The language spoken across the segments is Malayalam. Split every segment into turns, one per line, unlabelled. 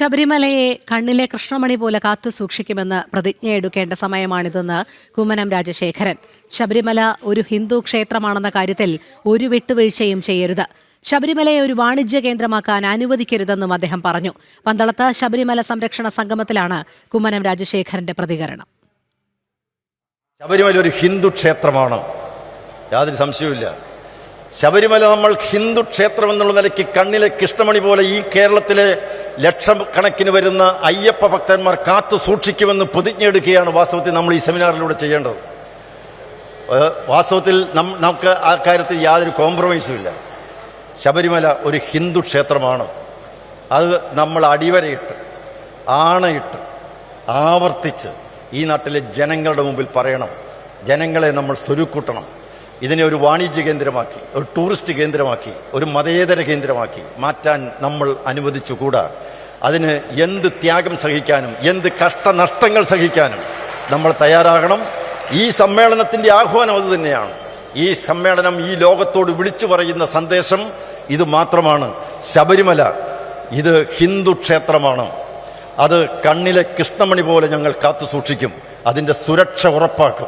ശബരിമലയെ കണ്ണിലെ കൃഷ്ണമണി പോലെ കാത്തു സൂക്ഷിക്കുമെന്ന് പ്രതിജ്ഞയെടുക്കേണ്ട സമയമാണിതെന്ന് കുമ്മനം രാജശേഖരൻ. ശബരിമല ഒരു ഹിന്ദു ക്ഷേത്രമാണെന്ന കാര്യത്തിൽ ഒരു വിട്ടുവീഴ്ചയും ചെയ്യരുത്. ശബരിമലയെ ഒരു വാണിജ്യ കേന്ദ്രമാക്കാൻ അനുവദിക്കരുതെന്നും അദ്ദേഹം പറഞ്ഞു. പന്തളത്ത് ശബരിമല സംരക്ഷണ സംഗമത്തിലാണ് കുമ്മനം രാജശേഖരന്റെ പ്രതികരണം.
ശബരിമല ഒരു ഹിന്ദു ക്ഷേത്രമാണ്. യാതൊരു സംശയവുമില്ല. ശബരിമല നമ്മൾ ഹിന്ദു ക്ഷേത്രം എന്നുള്ള നിലയ്ക്ക് കണ്ണിലെ കൃഷ്ണമണി പോലെ ഈ കേരളത്തിലെ ലക്ഷക്കണക്കിന് വരുന്ന അയ്യപ്പ ഭക്തന്മാർ കാത്തു സൂക്ഷിക്കുമെന്ന് പ്രതിജ്ഞ എടുക്കുകയാണ് വാസ്തവത്തിൽ നമ്മൾ ഈ സെമിനാറിലൂടെ ചെയ്യേണ്ടത്. വാസ്തവത്തിൽ നമുക്ക് ആ കാര്യത്തിൽ യാതൊരു കോംപ്രമൈസും ഇല്ല. ശബരിമല ഒരു ഹിന്ദു ക്ഷേത്രമാണ്. അത് നമ്മൾ അടിവരയിട്ട് ആണയിട്ട് ആവർത്തിച്ച് ഈ നാട്ടിലെ ജനങ്ങളുടെ മുമ്പിൽ പറയണം. ജനങ്ങളെ നമ്മൾ സ്വരുക്കൂട്ടണം. ഇതിനെ ഒരു വാണിജ്യ കേന്ദ്രമാക്കി ഒരു ടൂറിസ്റ്റ് കേന്ദ്രമാക്കി ഒരു മതേതര കേന്ദ്രമാക്കി മാറ്റാൻ നമ്മൾ അനുവദിച്ചുകൂടാ. അതിന് എന്ത് ത്യാഗം സഹിക്കാനും എന്ത് കഷ്ടനഷ്ടങ്ങൾ സഹിക്കാനും നമ്മൾ തയ്യാറാകണം. ഈ സമ്മേളനത്തിന്റെ ആഹ്വാനം അത് തന്നെയാണ്. ഈ സമ്മേളനം ഈ ലോകത്തോട് വിളിച്ചു പറയുന്ന സന്ദേശം ഇത് മാത്രമാണ്. ശബരിമല ഇത് ഹിന്ദു ക്ഷേത്രമാണ്. അത് കണ്ണിലെ കൃഷ്ണമണി പോലെ ഞങ്ങൾ കാത്തു സൂക്ഷിക്കും അതിന്റെ സുരക്ഷ ഉറപ്പാക്കും.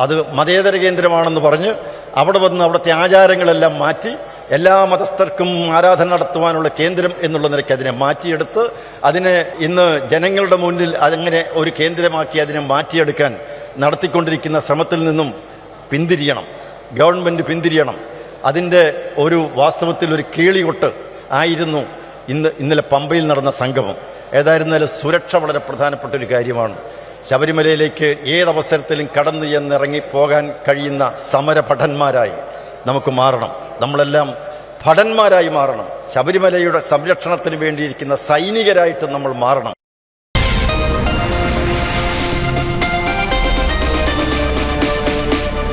അത് മതേതര കേന്ദ്രമാണെന്ന് പറഞ്ഞ് അവിടെ വന്ന് അവിടുത്തെ ആചാരങ്ങളെല്ലാം മാറ്റി എല്ലാ മതസ്ഥർക്കും ആരാധന നടത്തുവാനുള്ള കേന്ദ്രം എന്നുള്ള നിലയ്ക്ക് അതിനെ മാറ്റിയെടുത്ത് അതിനെ ഇന്ന് ജനങ്ങളുടെ മുന്നിൽ അതങ്ങനെ ഒരു കേന്ദ്രമാക്കി അതിനെ മാറ്റിയെടുക്കാൻ നടത്തിക്കൊണ്ടിരിക്കുന്ന ശ്രമത്തിൽ നിന്നും പിന്തിരിയണം. ഗവൺമെന്റ് പിന്തിരിയണം. അതിന്റെ ഒരു വാസ്തവത്തിൽ ഒരു കീളികൊട്ട് ആയിരുന്നു ഇന്ന് ഇന്നലെ പമ്പയിൽ നടന്ന സംഗമം. ഏതായിരുന്നാലും സുരക്ഷ വളരെ പ്രധാനപ്പെട്ട ഒരു കാര്യമാണ്. ശബരിമലയിലേക്ക് ഏതവസരത്തിലും കടന്നു ചെന്നിറങ്ങി പോകാൻ കഴിയുന്ന സമരഭടന്മാരായി നമുക്ക് മാറണം. നമ്മളെല്ലാം ഭടന്മാരായി മാറണം. ശബരിമലയുടെ സംരക്ഷണത്തിന് വേണ്ടിയിരിക്കുന്ന സൈനികരായിട്ട് നമ്മൾ മാറണം.